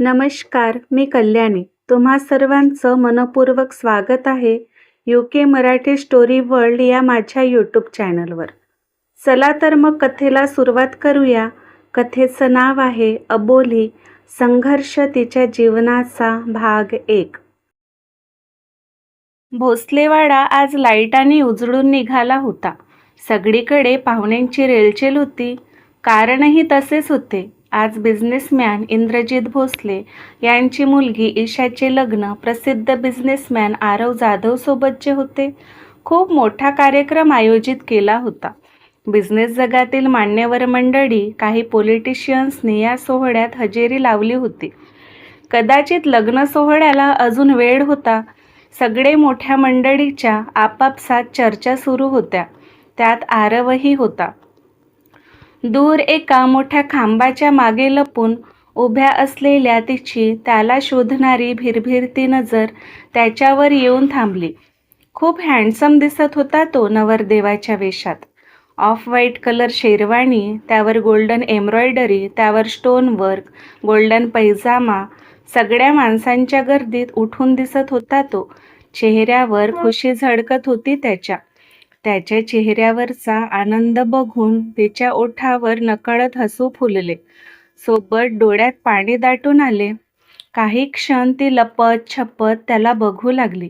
नमस्कार मी कल्याणी. तुम्हा सर्वांचं मनपूर्वक स्वागत आहे U K Marathi story world या माझ्या यूट्यूब चॅनलवर चला तर मग कथेला सुरुवात करूया. कथेचं नाव आहे अबोली संघर्ष तिच्या जीवनाचा भाग एक. भोसलेवाडा आज लाईटाने उजळून निघाला होता. सगळीकडे पाहुण्यांची रेलचेल होती. कारणही तसेच होते. आज बिझनेसमॅन इंद्रजित भोसले यांची मुलगी ईशाचे लग्न प्रसिद्ध बिझनेसमॅन आरव जाधवसोबतचे होते खूप मोठा कार्यक्रम आयोजित केला होता. बिझनेस जगातील मान्यवर मंडळी काही पॉलिटिशियन्सनी या सोहळ्यात हजेरी लावली होती. कदाचित लग्न सोहळ्याला अजून वेळ होता. सगळे मोठ्या मंडळीच्या आपापसात चर्चा सुरू होत्या. त्यात आरवही होता. दूर एका मोठ्या खांबाच्या मागे लपून उभ्या असलेल्या तिची त्याला शोधणारी भिरभिरती नजर त्याच्यावर येऊन थांबली. खूप हँडसम दिसत होता तो नवरदेवाच्या वेशात. ऑफ व्हाईट कलर शेरवाणी त्यावर गोल्डन एम्ब्रॉयडरी त्यावर स्टोन वर्क गोल्डन पैजामा सगळ्या माणसांच्या गर्दीत उठून दिसत होता तो. चेहऱ्यावर खुशी झळकत होती त्याच्या. त्याच्या चेहऱ्यावरचा आनंद बघून तिच्या ओठावर नकळत हसू फुलले. सोबत डोळ्यात पाणी दाटून आले. काही क्षण ती लपत छपत त्याला बघू लागली.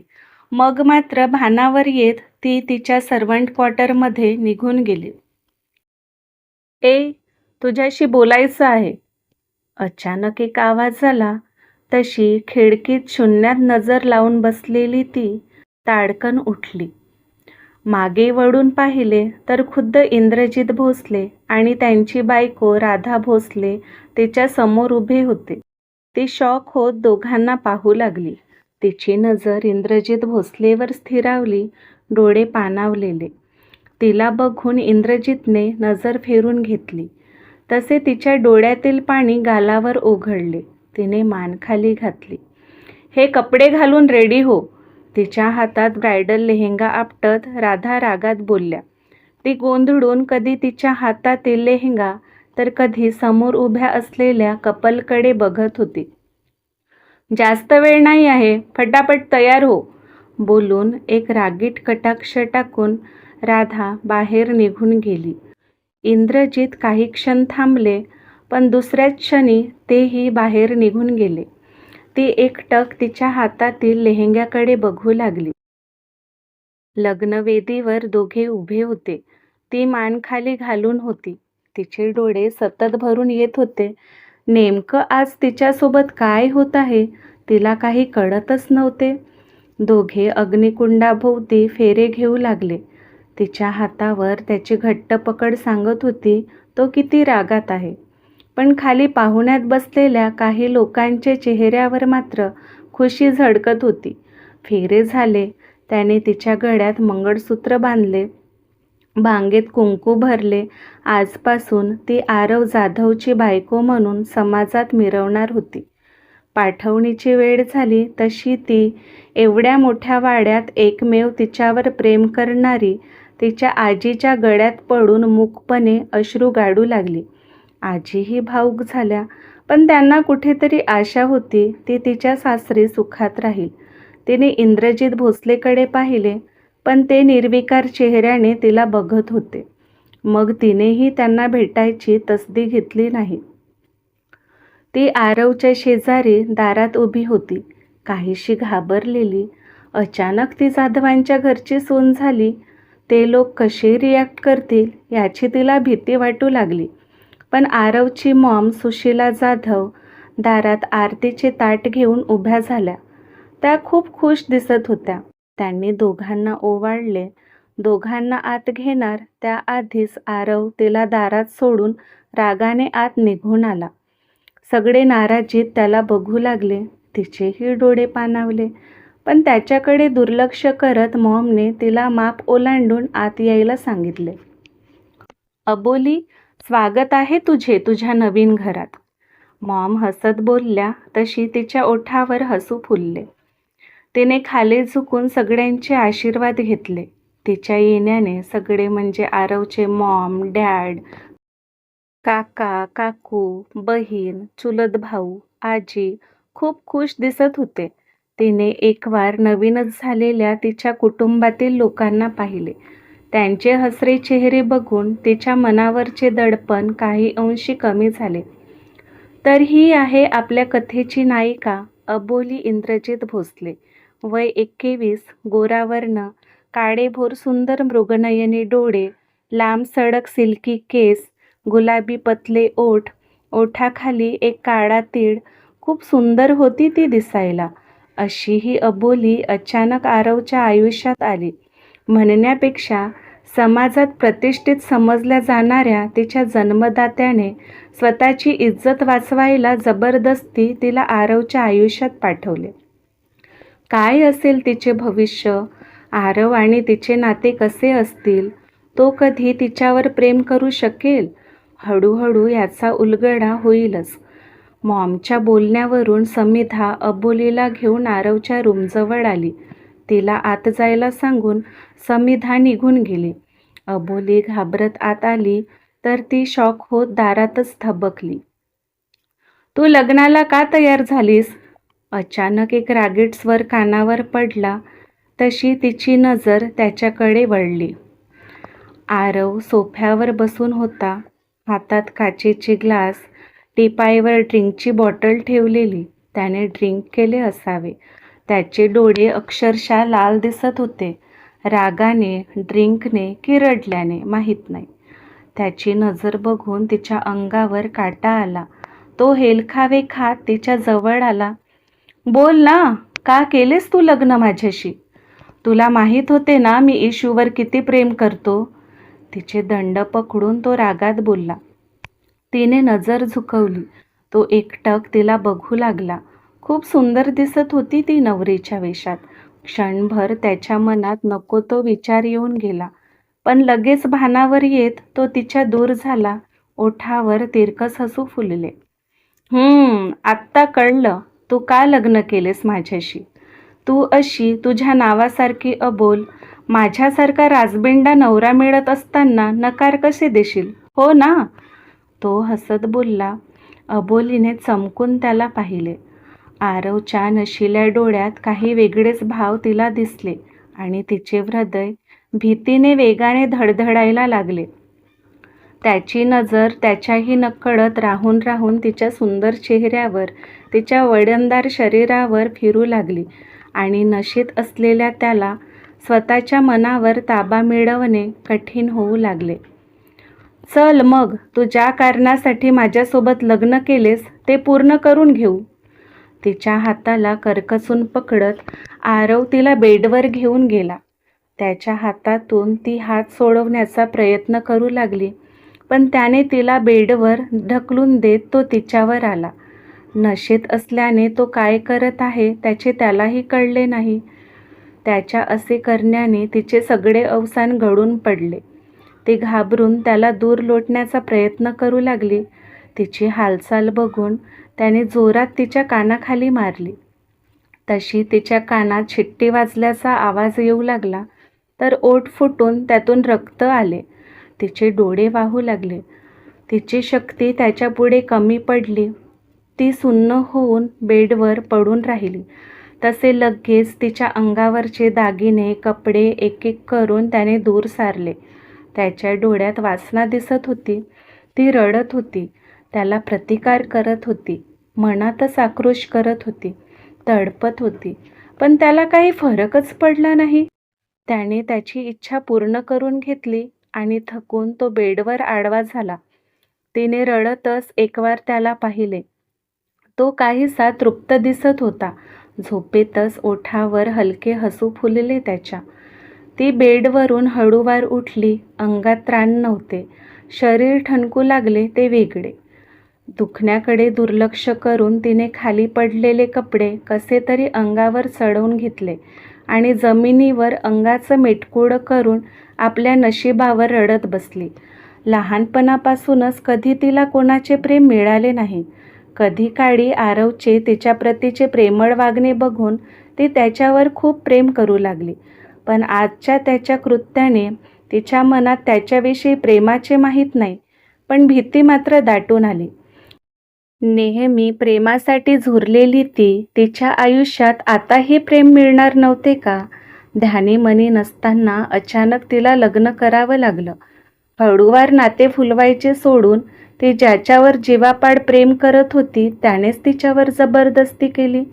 मग मात्र भानावर येत ती तिच्या सर्वंट क्वार्टरमध्ये निघून गेली. ए तुझ्याशी बोलायचं आहे. अचानक एक आवाज आला. तशी खिडकीत शून्यात नजर लावून बसलेली ती ताडकन उठली. मागे वळून पाहिले तर खुद्द इंद्रजित भोसले आणि त्यांची बायको राधा भोसले तिच्या समोर उभे होते. ती शॉक होत दोघांना पाहू लागली. तिची नजर इंद्रजित भोसलेवर स्थिरावली डोळे पाणावलेले. तिला बघून इंद्रजितने नजर फेरून घेतली. तसे तिच्या डोळ्यातील पाणी गालावर ओघळले. तिने मान खाली घातली. हे कपडे घालून रेडी हो. तिच्या हातात ब्रायडल लेहेंगा आपटत राधा रागात बोलल्या ती गोंधळून कधी तिच्या हातातील लेहंगा तर कधी समोर उभ्या असलेल्या कपलकडे बघत होती. जास्त वेळ नाही आहे फटाफट तयार हो बोलून एक रागीट कटाक्ष टाकून राधा बाहेर निघून गेली. इंद्रजीत काही क्षण थांबले पण दुसऱ्याच क्षणी तेही बाहेर निघून गेले. ती एकटक तिच्या हातातील लेहंग्याकडे बघू लागली. लग्नवेदीवर दोघे उभे होते. ती मान खाली घालून होती. तिचे डोळे सतत भरून येत होते. नेमकं आज तिच्यासोबत काय होत आहे तिला काही कळतच नव्हते. दोघे अग्निकुंडाभोवती फेरे घेऊ लागले. तिच्या हातावर त्याची घट्ट पकड सांगत होती तो किती रागात आहे. पण खाली पाहुण्यात बसलेल्या काही लोकांचे चेहऱ्यावर मात्र खुशी झळकत होती. फेरे झाले. त्याने तिच्या गळ्यात मंगळसूत्र बांधले. बांगेत कुंकू भरले. आजपासून ती आरव जाधवची बायको म्हणून समाजात मिरवणार होती. पाठवणीची वेळ झाली तशी ती एवढ्या मोठ्या वाड्यात एकमेव तिच्यावर प्रेम करणारी तिच्या आजीच्या गळ्यात पडून मूकपणे अश्रू गाडू लागली. आजीही भाऊक झाल्या. पण त्यांना कुठेतरी आशा होती ती तिच्या सासरी सुखात राहील. तिने इंद्रजित भोसलेकडे पाहिले पण ते निर्विकार चेहऱ्याने तिला बघत होते. मग तिनेही त्यांना भेटायची तसदी घेतली नाही. ती आरवच्या शेजारी दारात उभी होती. काहीशी घाबरलेली अचानक ती जाधवांच्या घरची सून झाली. ते लोक कसे रिॲक्ट करतील याची तिला भीती वाटू लागली. पण आरवची मॉम सुशीला जाधव दारात आरतीचे ताट घेऊन उभ्या झाल्या. त्या खूप खुश दिसत होत्या. त्यांनी दोघांना ओवाळले. दोघांना आत घेणार त्याआधीच आरव तिला दारात सोडून रागाने आत निघून आला. सगळे नाराजीत त्याला बघू लागले. तिचेही डोळे पाणावले. पण त्याच्याकडे दुर्लक्ष करत मॉमने तिला माप ओलांडून आत यायला सांगितले. अबोली स्वागत आहे तुझे तुझ्या नवीन घरात. मॉम हसत बोलल्या तशी तिच्या ओठावर हसू फुलले. तिने खाली झुकून सगळ्यांचे आशीर्वाद घेतले. तिच्या येण्याने सगळे म्हणजे आरवचे मॉम डॅड काका काकू बहीण चुलत भाऊ आजी खूप खुश दिसत होते. तिने एकवार नवीनच झालेल्या तिच्या कुटुंबातील लोकांना पाहिले. त्यांचे हसरे चेहरे बघून तिच्या मनावरचे दडपण काही अंशी कमी झाले. तर ही आहे आपल्या कथेची नायिका अबोली इंद्रजित भोसले. वय एक्केवीस गोरावर्ण काळेभोर सुंदर मृगनयनी डोळे लांब सडक सिल्की केस गुलाबी पतले ओठ ओठाखाली एक काळा तीळ खूप सुंदर होती ती दिसायला. अशी ही अबोली अचानक आरवच्या आयुष्यात आली. म्हणण्यापेक्षा समाजात प्रतिष्ठित समजल्या जाणाऱ्या तिच्या जन्मदात्याने स्वतःची इज्जत वाचवायला जबरदस्ती तिला आरवच्या आयुष्यात पाठवले. काय असेल तिचे भविष्य? आरव आणि तिचे नाते कसे असतील? तो कधी तिच्यावर प्रेम करू शकेल? हळूहळू याचा उलगडा होईलच. मॉमच्या बोलण्यावरून समिधा अबोलीला घेऊन आरवच्या रूमजवळ आली. तिला आत जायला सांगून समिधा निघून गेली. अबोली घाबरत आत आली तर ती शॉक होत दारातच थबकली. तू लग्नाला का तयार झालीस? अचानक एक रागीट स्वर कानावर पडला. तशी तिची नजर त्याच्याकडे वळली. आरव सोफ्यावर बसून होता. हातात काचेची ग्लास टिपाईवर ड्रिंकची बॉटल ठेवलेली. त्याने ड्रिंक केले असावे. त्याचे डोळे अक्षरशः लाल दिसत होते. रागाने ड्रिंकने की रडल्याने माहीत नाही. त्याची नजर बघून तिच्या अंगावर काटा आला. तो हेलखावे खात तिच्या जवळ आला. बोल ना का केलेस तू लग्न माझ्याशी? तुला माहीत होते ना मी इशूवर किती प्रेम करतो? तिचे दंड पकडून तो रागात बोलला. तिने नजर झुकवली. तो एकटक तिला बघू लागला. खूप सुंदर दिसत होती ती नवरीच्या वेशात. क्षणभर त्याच्या मनात नको तो विचार येऊन गेला. पण लगेच भानावर येत तो तिच्या दूर झाला. ओठावर तिरकस हसू फुलले. हम्म आत्ता कळलं. तू का लग्न केलेस माझ्याशी? तू अशी तुझ्या नावासारखी अबोल. माझ्यासारखा राजबिंडा नवरा मिळत असताना नकार कसे देशील? हो ना. तो हसत बोलला. अबोलीने चमकून त्याला पाहिले. आरवच्या नशिल्या डोळ्यात काही वेगळेच भाव तिला दिसले आणि तिचे हृदय भीतीने वेगाने धडधडायला लागले. त्याची नजर त्याच्याही नकळत राहून राहून तिच्या सुंदर चेहऱ्यावर तिच्या वडणदार शरीरावर फिरू लागली आणि नशेत असलेल्या त्याला स्वतःच्या मनावर ताबा मिळवणे कठीण होऊ लागले. चल मग तू ज्या कारणासाठी माझ्यासोबत लग्न केलेस ते पूर्ण करून घेऊ. तिच्या हाताला करकसून पकडत आरव तिला बेडवर घेऊन गेला. त्याच्या हातातून ती हात सोडवण्याचा प्रयत्न करू लागली पण त्याने तिला बेडवर ढकलून देत तो तिच्यावर आला. नशेत असल्याने तो काय करत आहे त्याचे त्यालाही कळले नाही. त्याच्या असे करण्याने तिचे सगळे अवसान घडून पडले. ती घाबरून त्याला दूर लोटण्याचा प्रयत्न करू लागली तिची हालचाल बघून त्याने जोरात तिच्या कानाखाली मारली. तशी तिच्या कानात शिट्टी वाजल्याचा आवाज येऊ लागला तर ओठ फुटून त्यातून रक्त आले. तिचे डोळे वाहू लागले. तिची शक्ती त्याच्यापुढे कमी पडली. ती सुन्न होऊन बेडवर पडून राहिली. तसे लगेच तिच्या अंगावरचे दागिने कपडे एक एक करून त्याने दूर सारले. त्याच्या डोळ्यात वासना दिसत होती. ती रडत होती. त्याला प्रतिकार करत होती. मनातच आक्रोश करत होती. तडपत होती. पण त्याला काही फरकच पडला नाही. त्याने त्याची इच्छा पूर्ण करून घेतली आणि थकून तो बेडवर आडवा झाला. तिने रडतच एकवार त्याला पाहिले. तो काहीसा तृप्त दिसत होता. झोपेतच ओठावर हलके हसू फुलले त्याच्या. ती बेडवरून हळूवार उठली. अंगात त्राण नव्हते. शरीर ठणकू लागले ते वेगळे. दुखण्याकडे दुर्लक्ष करून तिने खाली पडलेले कपडे कसे तरी अंगावर चढवून घेतले आणि जमिनीवर अंगाचं मेटकुळं करून आपल्या नशिबावर रडत बसली. लहानपणापासूनच कधी तिला कोणाचे प्रेम मिळाले नाही. कधी काळी आरवचे तिच्या प्रतीचे प्रेमळ वागणे बघून ती त्याच्यावर खूप प्रेम करू लागली. पण आजच्या त्याच्या कृत्याने तिच्या मनात त्याच्याविषयी प्रेमाचे माहीत नाही पण भीती मात्र दाटून आली. नेहमी प्रेमासाठी झुरलेली ती तिच्या आयुष्यात आताही प्रेम मिळणार नव्हते का? ध्यानीमनी नसताना अचानक तिला लग्न करावं लागलं. हळूवार नाते फुलवायचे सोडून ती ज्याच्यावर जीवापाड प्रेम करत होती त्यानेच तिच्यावर जबरदस्ती केली.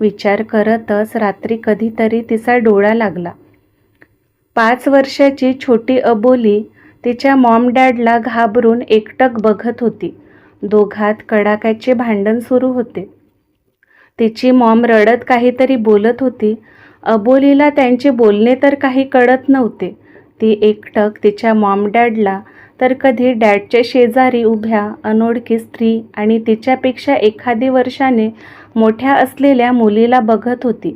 विचार करतच रात्री कधीतरी तिचा डोळा लागला. पाच वर्षाची छोटी अबोली तिच्या मॉम डॅडला घाबरून एकटक बघत होती. दोघात कडाक्याचे भांडण सुरू होते. तिची मॉम रडत काहीतरी बोलत होती. अबोलीला त्यांचे बोलणे तर काही कळत नव्हते. ती एकटक तिच्या मॉम डॅडला तर कधी डॅडच्या शेजारी उभ्या अनोळखी स्त्री आणि तिच्यापेक्षा एखादी वर्षाने मोठ्या असलेल्या मुलीला बघत होती.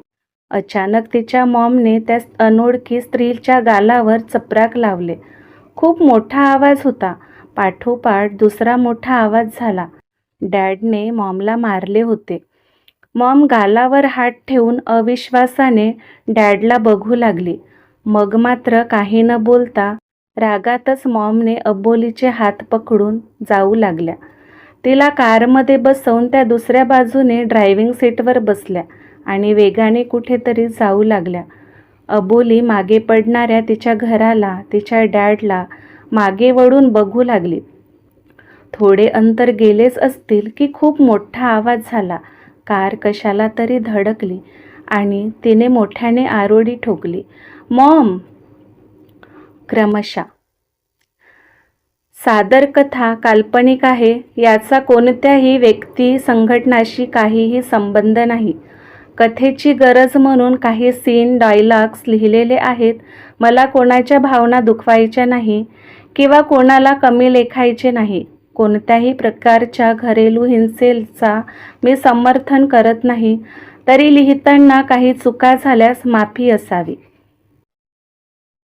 अचानक तिच्या मॉमने त्या अनोळखी स्त्रीच्या गालावर चपराक लावले. खूप मोठा आवाज होता. पाठोपाठ दुसरा मोठा आवाज झाला. डॅडने मॉमला मारले होते. मॉम गालावर हात ठेवून अविश्वासाने डॅडला बघू लागली. मग मात्र काही न बोलता रागातच मॉमने अबोलीचे हात पकडून जाऊ लागल्या. तिला कारमध्ये बसवून त्या दुसऱ्या बाजूने ड्रायव्हिंग सीटवर बसल्या आणि वेगाने कुठेतरी जाऊ लागल्या. अबोली मागे पडणाऱ्या तिच्या घराला तिच्या डॅडला मागे वळून बघू लागली. थोडे अंतर गेलेच असतील की खूप मोठा आवाज झाला. कार कशाला तरी धडकली आणि तिने मोठ्याने आरोडी ठोकली. मॉम! क्रमशः. सादर कथा काल्पनिक आहे. याचा कोणत्याही व्यक्ती संघटनाशी काहीही संबंध नाही. कथेची गरज म्हणून काही सीन डायलॉग्स लिहिलेले आहेत. मला कोणाच्या भावना दुखवायच्या नाही. किंवा कोणाला कमी लेखायचे नाही. कोणत्याही प्रकारच्या घरेलू हिंसेचा मी समर्थन करत नाही. तरी लिहिताना काही चुका झाल्यास माफी असावी.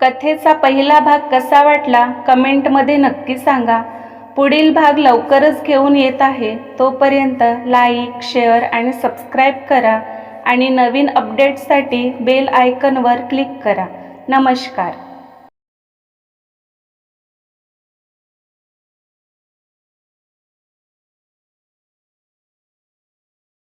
कथेचा पहिला भाग कसा वाटला? कमेंटमध्ये नक्की सांगा. पुढील भाग लवकरच घेऊन येत आहे. तोपर्यंत लाईक शेअर आणि सबस्क्राईब करा आणि नवीन अपडेट्ससाठी बेल आयकनवर क्लिक करा. नमस्कार.